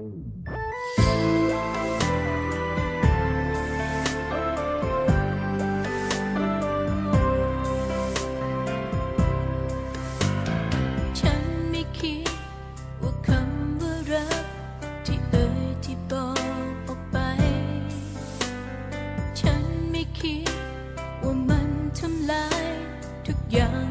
ฉันไม่คิดว่าคำว่ารัก ที่เอ่ยที่บอกออกไป ฉันไม่คิดว่ามันทำลายทุกอย่าง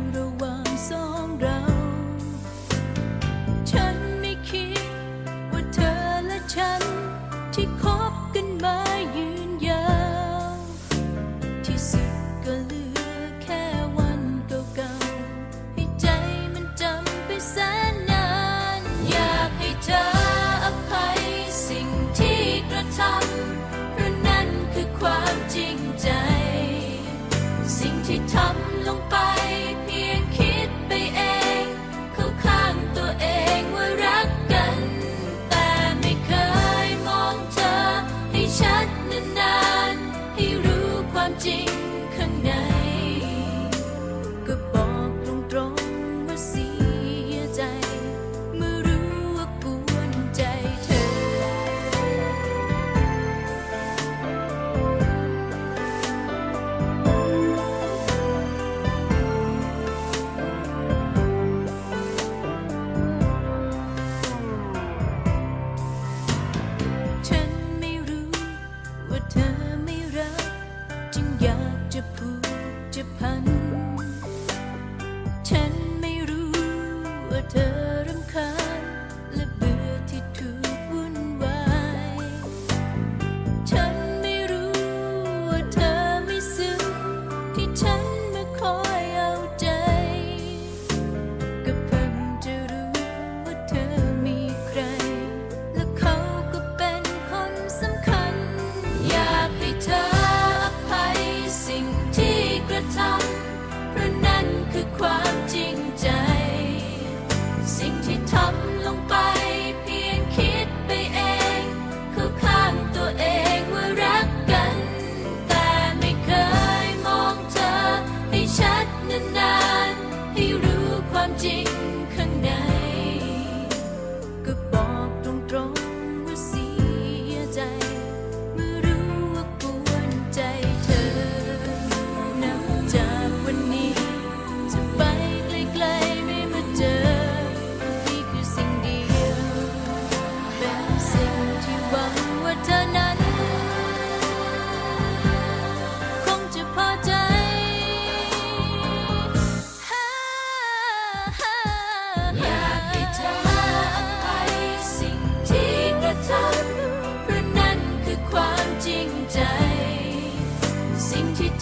นานให้รู้ความจริง 快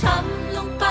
ทำลงไป